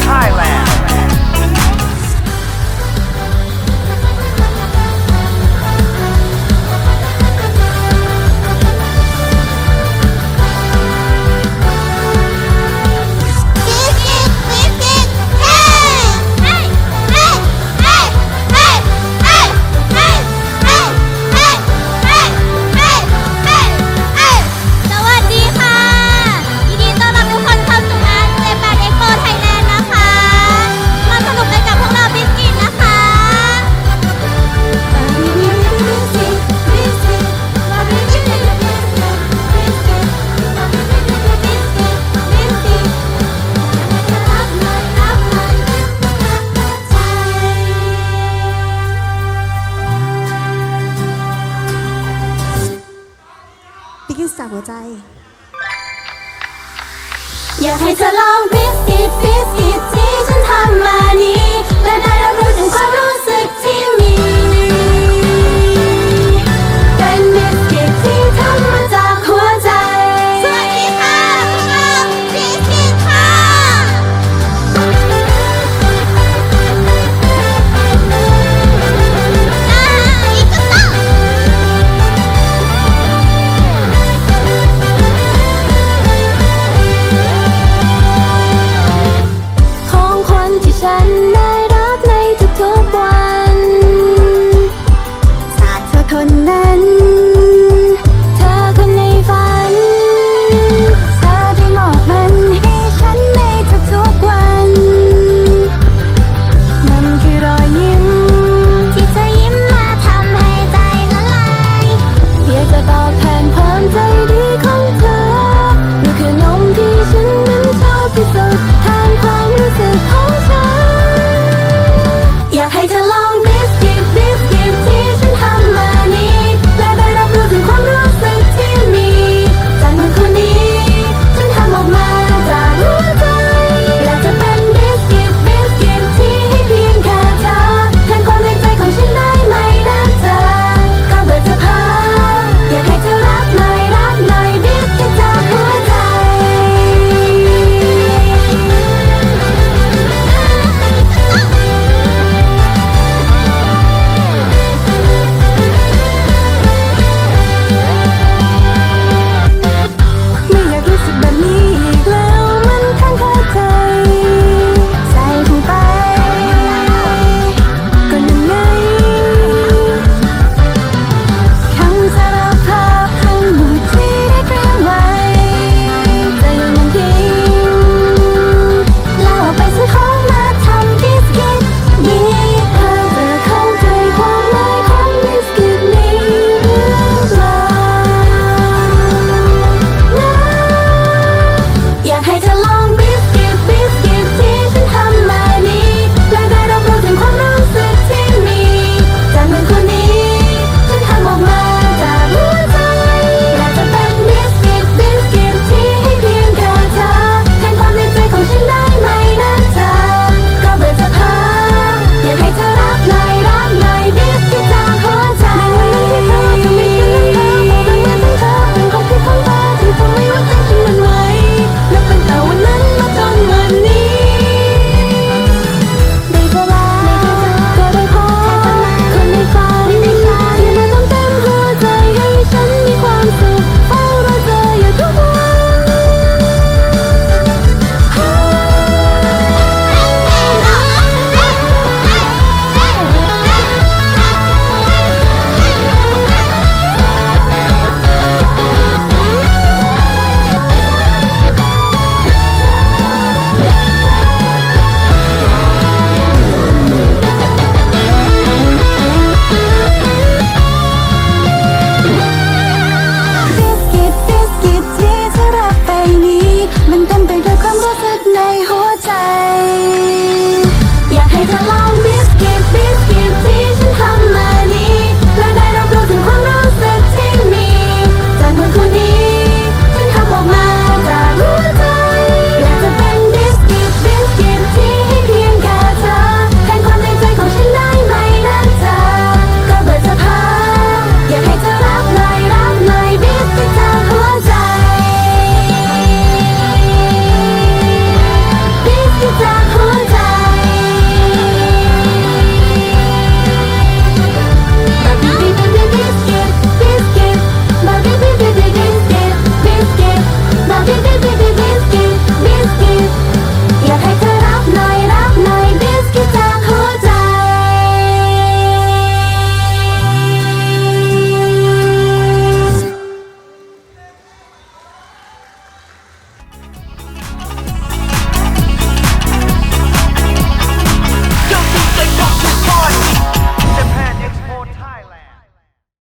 Thailand. ติ๊กกิสจากหัวใจ อยากให้เธอลองบิสกิตบิสกิตที่ฉันทำมานี้ และได้รับรู้ถึงความรู้สึกที่